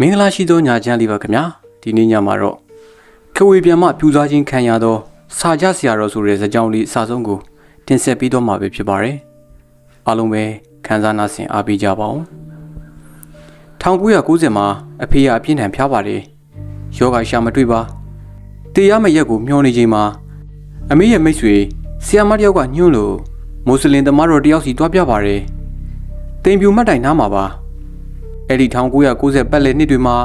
မင်္ဂလာရှိသောညာချမ်းလေးပါခင်ဗျာဒီနေ့ညမှာတော့ခဝေပြန်မှပြူစားခြင်းခံရသောစာကြဆရာတော်ဆိုတဲ့ဇာတ်ကြောင်းလေးအစဆုံးကိုတင်ဆက်ပေးတော့မှာပဲဖြစ်ပါတယ်အားလုံးပဲခန်းစားနာဆင်အားပေးကြပါဦး1990မှာအဖေကအပြင်းထန်ဖျားပါတယ်ယောဂရှာမတွေ့ပါတရားမရက်ကိုမျောနေချိန်မှာအမေရဲ့မိတ်ဆွေဆီယာမတယောက်ကညွှန်းလို့မွတ်စလင်သမားတော်တယောက်စီတွားပြပါတယ်တင်ပြူမတ်တိုင်နားမှာပါ အဲ့ဒီ1990ပတ်လည်နှစ်တွေမှာ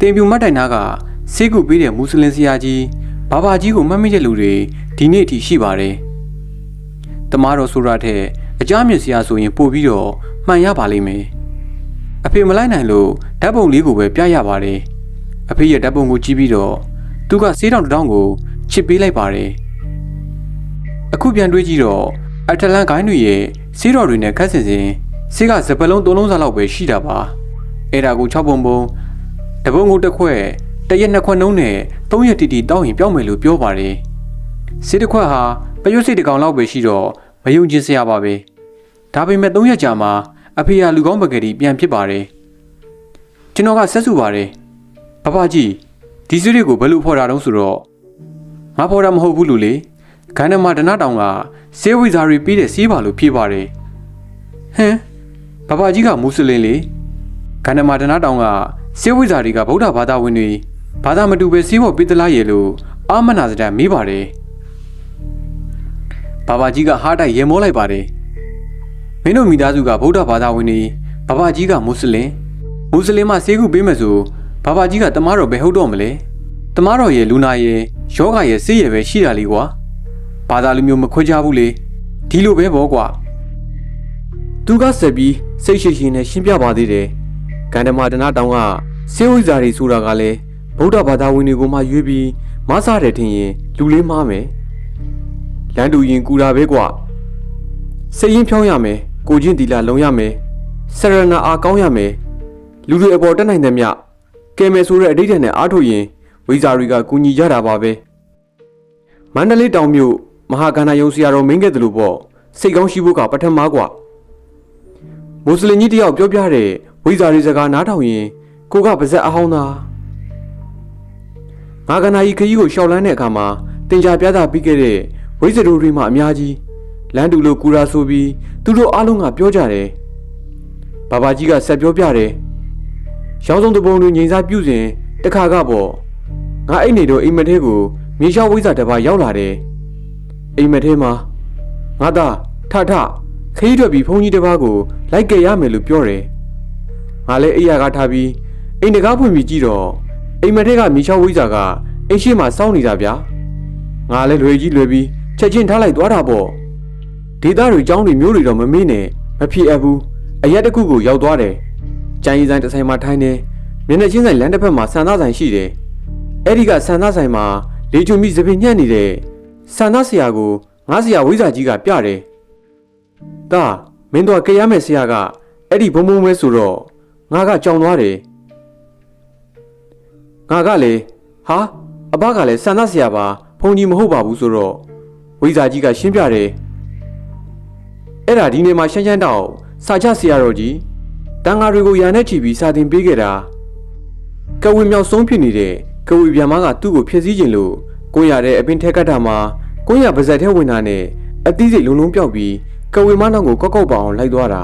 တင်ပြူမတ်တိုင်နာကစေကူပေးတဲ့မွတ်စလင်ဆရာကြီးဘာဘာကြီးကိုမှတ်မိတဲ့လူတွေဒီနေ့အထိရှိပါတယ်။တမားတော်ဆိုရတဲ့အကြမ်းမြင့်ဆရာဆိုရင်ပို့ပြီးတော့မှန်ရပါလိမ့်မယ်။အဖေမလိုက်နိုင်လို့ဓာတ်ပုံလေးကိုပဲပြရပါတယ်။အဖေရဲ့ဓာတ်ပုံကိုကြည့်ပြီးတော့သူကစေးတောင်တစ်တောင်ကိုချစ်ပေးလိုက်ပါတယ်။အခုပြန်တွေးကြည့်တော့အတလန်ဂိုင်းတွေရဲ့စေးတော်တွေနဲ့ခက်စင်စင်စေးကစပလုံးသုံးလုံးစားလောက်ပဲရှိတာပါ။ အဲ့ဒါကို6ပုံပုံတပုံကိုတစ်ခွက်တရက်နှစ်ခွက်နှုံးနဲ့3ရက်တီတီတောင်းရင်ပြောင်းမယ်လို့ပြောပါတယ်။စေးတစ်ခွက်ဟာပရွတ်စိတ်တစ်ကောင်လောက်ပဲရှိတော့မယုံကျင်စရာပါပဲ။ဒါပေမဲ့3ရက်ကြာမှအဖေကလူကောင်းပကတိပြန်ဖြစ်ပါတယ်။ကျွန်တော်ကဆက်စုပါတယ်။ဖဖကြီးဒီစုတွေကိုဘယ်လိုဖော်တာတုံးဆိုတော့ငါဖော်တာမဟုတ်ဘူးလို့လေ။ခန္ဓာမှာဒနာတောင်ကစေးဝိဇာရီပြီးတဲ့စီးပါလို့ဖြေပါတယ်။ဟမ်ဖဖကြီးကမွတ်စလင်လေ။ ခန္ဓာမာဒနာတောင်ကစေဝိဇာတွေကဗုဒ္ဓဘာသာဝင်တွေဘာသာမတူပဲစီးဖို့ပိတလားရေလို့အာမနာစတန်မေးပါတယ်ဘာဘာကြီးကဟားတိုက်ရေမောလိုက်ပါတယ်မင်းတို့မိသားစုကဗုဒ္ဓဘာသာဝင်တွေဘာဘာကြီးကမွတ်စလင်မွတ်စလင်မှဆေးကုပေးမယ်ဆိုဘာဘာကြီးကတမားတော်ပဲဟုတ်တော့မလဲတမားတော်ရဲ့လူနာရဲ့ယောဂရဲ့ဆေးရယ်ပဲရှိတာလीကွာဘာသာလူမျိုးမခွဲခြားဘူးလေဒီလိုပဲပေါ့ကွာသူကဆက်ပြီးစိတ်ရှိရှိနဲ့ရှင်းပြပါသေးတယ် ကန္ဓမာဒနာတောင်ကစေဝိဇာတွေဆိုတာကလည်းဗုဒ္ဓဘာသာဝင်တွေကိုမှရွေးပြီးမဆတယ်ထင်ရင်လူလေးမားမယ်လမ်းတူရင်ကူတာပဲကွစိတ်ရင်ဖြောင်းရမယ်ကိုချင်းတီလာလုံရမယ်ဆရဏအားကောင်းရမယ်လူတွေအပေါ်တက်နိုင်တဲ့မြကဲမယ်ဆိုတဲ့အဋိဌာန်နဲ့အားထုတ်ရင်ဝိဇာတွေကကူညီကြတာပါပဲမန္တလေးတောင်မြို့မဟာကန္နာယုံဆရာတော်မင်းကဲ့တယ်လို့ပေါ့စိတ်ကောင်းရှိဖို့ကပထမကွမွတ်စလင်ကြီးတယောက်ပြောပြတဲ့ ဝိဇာရီစကားနားထောင်ရင်ကိုကပါဇက်အဟောင်းသားငါကနာကြီးခကြီးကိုရှောက်လန်းတဲ့အခါမှာတင်ကြပြတာပြီးခဲ့တဲ့ဝိဇ္ဇရိုတွေမှအများကြီးလမ်းတူလို့ကူရာဆိုပြီးသူတို့အားလုံးကပြောကြတယ်ဘာဘာကြီးကဆက်ပြောပြတယ်ရောင်းစုံတပုံတွေငိန်စားပြုစဉ်တခါကပေါ့ငါအိတ်နေတော့အိမ်မက်ထဲကိုမြေရှောက်ဝိဇ္ဇတစ်ပါးရောက်လာတယ်အိမ်မက်ထဲမှာငါသားထထခကြီးထွက်ပြီးဘုန်းကြီးတစ်ပါးကိုလိုက်ကယ်ရမယ်လို့ပြောတယ် ငါလည်းအိယာကထားပြီးအိမ်တကားဖွင့်ပြီးကြည့်တော့အိမ်မထက်ကမြေချောက်ဝိဇာကအိမ်ရှိမှစောင်းနေတာဗျာငါလည်းလွယ်ကြီးလွယ်ပြီးချက်ချင်းထားလိုက်သွားတာပေါ့ဒေတာတွေចောင်းတွေမျိုးတွေတော့မမေ့နဲ့မဖြစ်အပ်ဘူးအရက်တစ်ခုကိုရောက်သွားတယ်ကြိုင်ရီဆိုင်တစ်ဆိုင်မှာထိုင်းနေမျက်နှာချင်းဆိုင်လမ်းတစ်ဖက်မှာဆန်သားဆိုင်ရှိတယ်အဲ့ဒီကဆန်သားဆိုင်မှာလေချုံမိစပင်ညှက်နေတဲ့ဆန်သားဆရာကိုငါဆရာဝိဇာကြီးကပြတယ်ဒါမင်းတို့ကရမယ်ဆရာကအဲ့ဒီဘုံဘုံပဲဆိုတော့ ငါကကြောင်သွားတယ်ငါကလေဟာအဘကလည်းစန္ဒဆရာပါဖုန်ကြီးမဟုတ်ပါဘူးဆိုတော့ဝိဇာကြီးကရှင်းပြတယ်အဲ့ဒါဒီနေ့မှရှမ်းရှမ်းတောက်စာချဆရာတော်ကြီးတန်ဃာတွေကိုရန်နဲ့ချီပြီးစာသင်ပေးခဲ့တာကဝေမြောက်ဆုံးဖြစ်နေတဲ့ကဝေပြန်မကသူ့ကိုဖျက်ဆီးခြင်းလို့ကိုရတဲ့အပင်ထက်ကတ်တာမှာကိုရပါဇက်ထဲဝင်တာနဲ့အသီးစိတ်လုံးလုံးပြောက်ပြီးကဝေမနောက်ကိုကောက်ကောက်ပအောင်လိုက်သွားတာ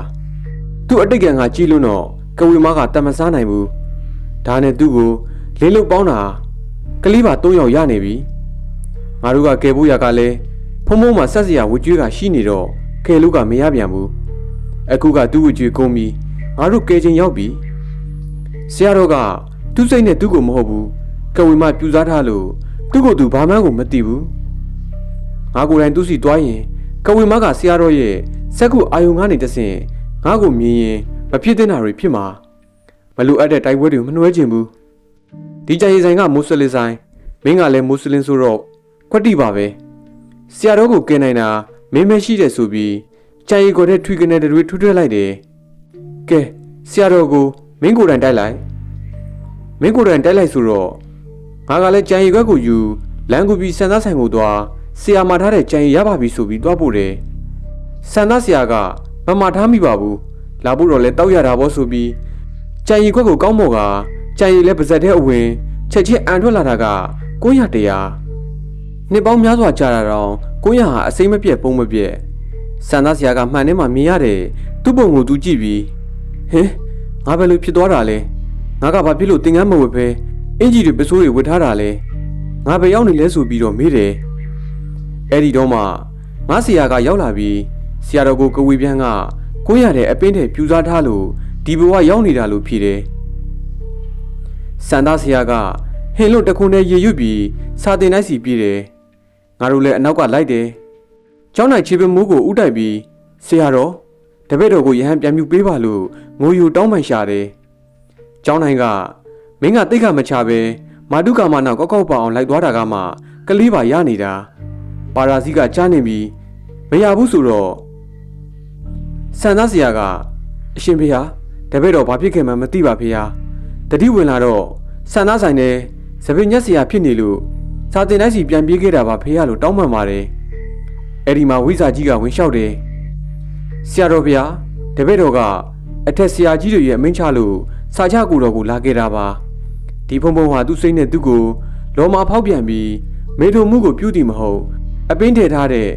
သူ့အတိတ်ကံကကြည်လွန်းတော့ ကဝေမကတမစားနိုင်ဘူးဒါနဲ့သူ့ကိုလေးလုတ်ပေါင်းတာကလေးပါ၃ယောက်ရနေပြီငါတို့ကကယ်ဖို့ရကလည်းဖုံဖုံမှာဆက်စရာဝကြွေးကရှိနေတော့ကယ်လို့ကမရပြန်ဘူးအခုကသူ့ဝကြွေးကုန်ပြီငါတို့ကယ်ချင်းရောက်ပြီဆရာတော်ကသူ့စိတ်နဲ့သူ့ကိုမဟုတ်ဘူးကဝေမပြူစားထားလို့သူ့ကိုသူဘာမှန်းကိုမသိဘူးငါကိုယ်တိုင်သူ့စီတွားရင်ကဝေမကဆရာတော်ရဲ့စက်ကူအာယုံကနေတဆင်ငါ့ကိုမြင်ရင် မဖြစ်တဲ့နာတွေဖြစ်မှာမလိုအပ်တဲ့တိုက်ပွဲတွေကိုမနှွှဲချင်ဘူးဒီကြိုင်ဆိုင်ကမွတ်စလင်ဆိုင်မင်းကလည်းမွတ်စလင်ဆိုတော့ခွက်တိပါပဲဆရာတော်ကိုကင်နိုင်တာမင်းမရှိတယ်ဆိုပြီးကြိုင်ရီကိုတဲ့ထွေကနေတွေထွထွဲလိုက်တယ်ကဲဆရာတော်ကိုမင်းကိုယ်တိုင်တိုက်လိုက်မင်းကိုယ်တိုင်တိုက်လိုက်ဆိုတော့ငါကလည်းကြိုင်ရီခွက်ကိုယူလမ်းကူပြီးစံသားဆိုင်ကိုသွားဆရာမထားတဲ့ကြိုင်ရီရပါပြီဆိုပြီးသွားပို့တယ်စံသားဆရာကမမထားမိပါဘူး လာဖို့တော့လဲတောက်ရတာပေါ့ဆိုပြီးကြံရီခွက်ကိုကောင်းမော်ကကြံရည်လဲပါဇက်တဲ့အဝင်ချက်ချင်းအန်ထွက်လာတာက900တရားနှစ်ပေါင်းများစွာကြာတာတော့900ဟာအစိမ့်မပြတ်ပုံမပြတ်စန္ဒဆရာကမှန်ထဲမှာမြင်ရတယ်သူ့ပုံကိုသူကြည့်ပြီးဟင်ငါဘယ်လိုဖြစ်သွားတာလဲငါကဘာဖြစ်လို့တင်ကန်းမဝတ်ပဲအင်ကြီးတွေပစိုးတွေဝတ်ထားတာလဲငါပဲရောက်နေလဲဆိုပြီးတော့မေးတယ်အဲ့ဒီတော့မှငါဆရာကရောက်လာပြီးဆရာတော်ကိုကဝေပြန်က 900တဲ့အပင်းထဲပြူစားထားလို့ဒီဘဝရောက်နေတာလို့ဖြေတယ်စန္ဒဆရာကဟင်းလို့တခွန်းနဲ့ရေရွတ်ပြီးစာတင်လိုက်စီပြေးတယ်ငါတို့လည်းအနောက်ကလိုက်တယ်ကျောင်းနိုင်ချေပမိုးကိုဥတိုက်ပြီးဆရာတော်တပည့်တော်ကိုရဟန်းပြန်မြူပေးပါလို့ငိုယူတောင်းပန်ရှာတယ်ကျောင်းနိုင်ကမင်းကတိတ်ခါမချပဲမာတုကာမနာကောက်ကောက်ပါအောင်လိုက်သွားတာကမှကလေးပါရနေတာပါရာစီကကြားနေပြီးမရဘူးဆိုတော့ ဆန်သားဆရာကအရှင်ဖေဟာတပည့်တော်ဘာဖြစ်ခဲ့မှမသိပါဖေဟာတတိဝင်လာတော့ဆန်သားဆိုင်နဲ့စပင်းညက်ဆရာဖြစ်နေလို့စာတင်တိုင်းစီပြန်ပြေးခဲ့တာပါဖေဟာလို့တောင်းပန်ပါတယ်အဲ့ဒီမှာဝိဇာကြီးကဝင်လျှောက်တယ်ဆရာတော်ဗျာတပည့်တော်ကအထက်ဆရာကြီးတွေရဲ့အမိန့်ချလို့စာချကူတော်ကိုလာခဲ့တာပါဒီဖုံဖုံဟာသူ့စိတ်နဲ့သူ့ကိုလောမာဖောက်ပြန်ပြီးမေထုံမှုကိုပြုတည်မဟုတ်အပင်းထည့်ထားတဲ့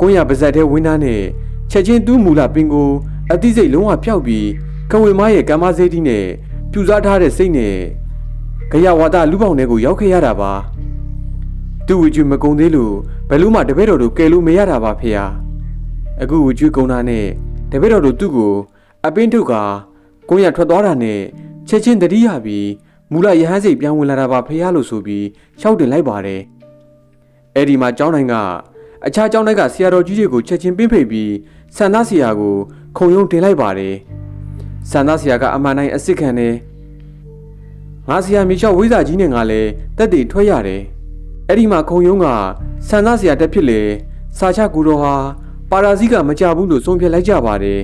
ကိုရပါဇက်တဲ့ဝင်းသားနဲ့ ချက်ချင်းတူးမူလာပင်ကိုအသိစိတ်လုံးဝဖျောက်ပြီးကဝေမရဲ့ကမ္မစေတီနဲ့ပြူစားထားတဲ့စိတ်နဲ့ကြရဝါဒလူပေါင်းတွေကိုရောက်ခဲ့ရတာပါသူ့ဝကြွမကုံသေးလို့ဘယ်လို့မှတပည့်တော်တို့ကယ်လို့မရတာပါဖေဟာအခုဝကြွကုံတာနဲ့တပည့်တော်တို့သူ့ကိုအပင်းထုတ်ကကိုရထွက်သွားတာနဲ့ချက်ချင်းတတိယပြီးမူလရဟန်းစိတ်ပြန်ဝင်လာတာပါဖေဟာလို့ဆိုပြီးရှောက်တင်လိုက်ပါတယ်အဲ့ဒီမှာကျောင်းတိုင်းကအခြားကျောင်းတိုက်ကဆရာတော်ကြီးတွေကိုချက်ချင်းပင်းဖိတ်ပြီး ဆန္ဒဆရာကိုခုံရုံတင်လိုက်ပါတယ်ဆန္ဒဆရာကအမှန်တိုင်းအစ်စ်ခံတယ်ငါဆရာမြေလျှောက်ဝိဇ္ဇာကြီးနဲ့ငါလည်းတက်တည်ထွက်ရတယ်အဲ့ဒီမှာခုံရုံကဆန္ဒဆရာတက်ဖြစ်လေစာချကူတော်ဟာပါရာဇီကမကြဘူးလို့ဆုံးဖြတ်လိုက်ကြပါတယ်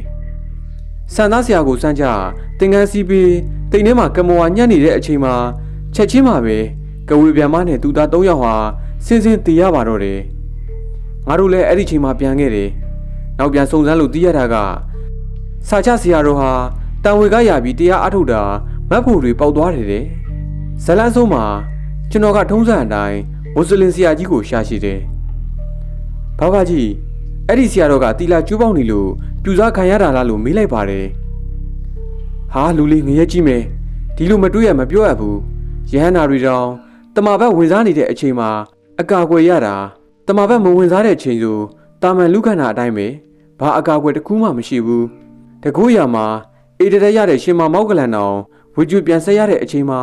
ဆန္ဒဆရာကိုစမ်းကြတင်ကန်းစီးပြီးတိမ်ထဲမှာကမောဝါညံ့နေတဲ့အချိန်မှာချက်ချင်းမှာပဲကဝေပြန်မနဲ့သူသား၃ယောက်ဟာစင်းစင်းတည်ရပါတော့တယ်ငါတို့လည်းအဲ့ဒီချိန်မှာပြန်ခဲ့တယ် နောက်ပြန်စုံစမ်းလို့သိရတာကစာချဆရာတော်ဟာတန်ဝေကရပြီးတရားအထုတ်တာမတ်ဖို့တွေပေါက်သွားတယ်တဲ့ဇလန်းဆုံးမှာကျွန်တော်ကထုံးစံအတိုင်းမွတ်စလင်ဆရာကြီးကိုရှာရှိတယ်ဘာဘာကြီးအဲ့ဒီဆရာတော်ကတီလာကျူးပေါင်းနေလို့ပြူစားခံရတာလားလို့မေးလိုက်ပါတယ်ဟာလူလေးငရဲကြည့်မယ်ဒီလိုမတွေးရမပြောရဘူးရဟန္တာတွေတောင်တမာဘက်ဝင်စားနေတဲ့အချိန်မှာအကာအကွယ်ရတာတမာဘက်မဝင်စားတဲ့အချိန်ဆို တာမန်လူခန္ဓာအတိုင်းပဲဘာအကာအကွယ်တစ်ခုမှမရှိဘူးတကူရမှာအေတရရတဲ့ရှင်မမောက်ကလန်တော်ဝေကျွပြန်ဆက်ရတဲ့အချိန်မှာ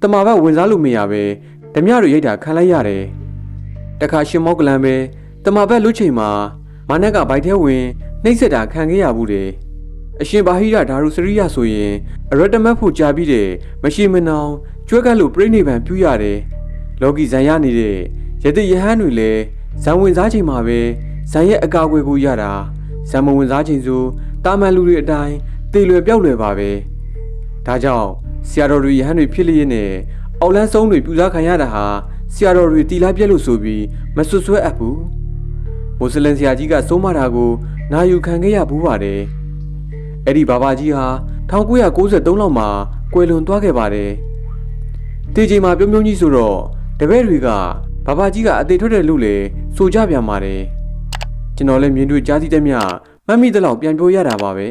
တမာဘက်ဝင်စားလို့မရပဲဓမြတွေရိုက်တာခံလိုက်ရတယ်တခါရှင်မောက်ကလန်ပဲတမာဘက်လူချိန်မှာမနက်ကဘိုက်ထဲဝင်နှိမ့်ဆက်တာခံခဲ့ရဘူးတယ်အရှင်ဘာဟိရဓာရုစရိယဆိုရင်အရတမတ်ဖို့ကြာပြီးတယ်မရှိမနောင်ကျွဲကပ်လို့ပြိဋိဘံပြုရတယ်လောကီဇံရနေတဲ့ယတိယဟန်တွေလည်းဇံဝင်စားချိန်မှာပဲ ဇံရဲ့အကာအကွယ်ကိုရတာဇံမဝင်စားချိန်ဆိုတာမန်လူတွေအတိုင်းတေလွယ်ပြောက်လွယ်ပါပဲဒါကြောင့်ဆရာတော်တွေယဟန်တွေဖြစ်လျက်နဲ့အောက်လန်းဆုံးတွေပြူစားခံရတာဟာဆရာတော်တွေတီလာပြက်လို့ဆိုပြီးမဆွဆွဲအပ်ဘူးမွတ်စလင်ဆရာကြီးကစိုးမတာကိုနာယူခံခဲ့ရဘူးပါတယ်အဲ့ဒီဘာဘာကြီးဟာ1993လောက်မှာကွယ်လွန်သွားခဲ့ပါတယ်တေချိန်မှာပြုံးပြုံးကြီးဆိုတော့တပည့်တွေကဘာဘာကြီးကအသေးထွက်တယ်လို့လေဆိုကြပြန်ပါတယ် ကျွန်တော်လည်းမြင်တွေ့ကြားသိတဲ့မြမတ်မိတဲ့လောက်ပြန်ပြောရတာပါပဲ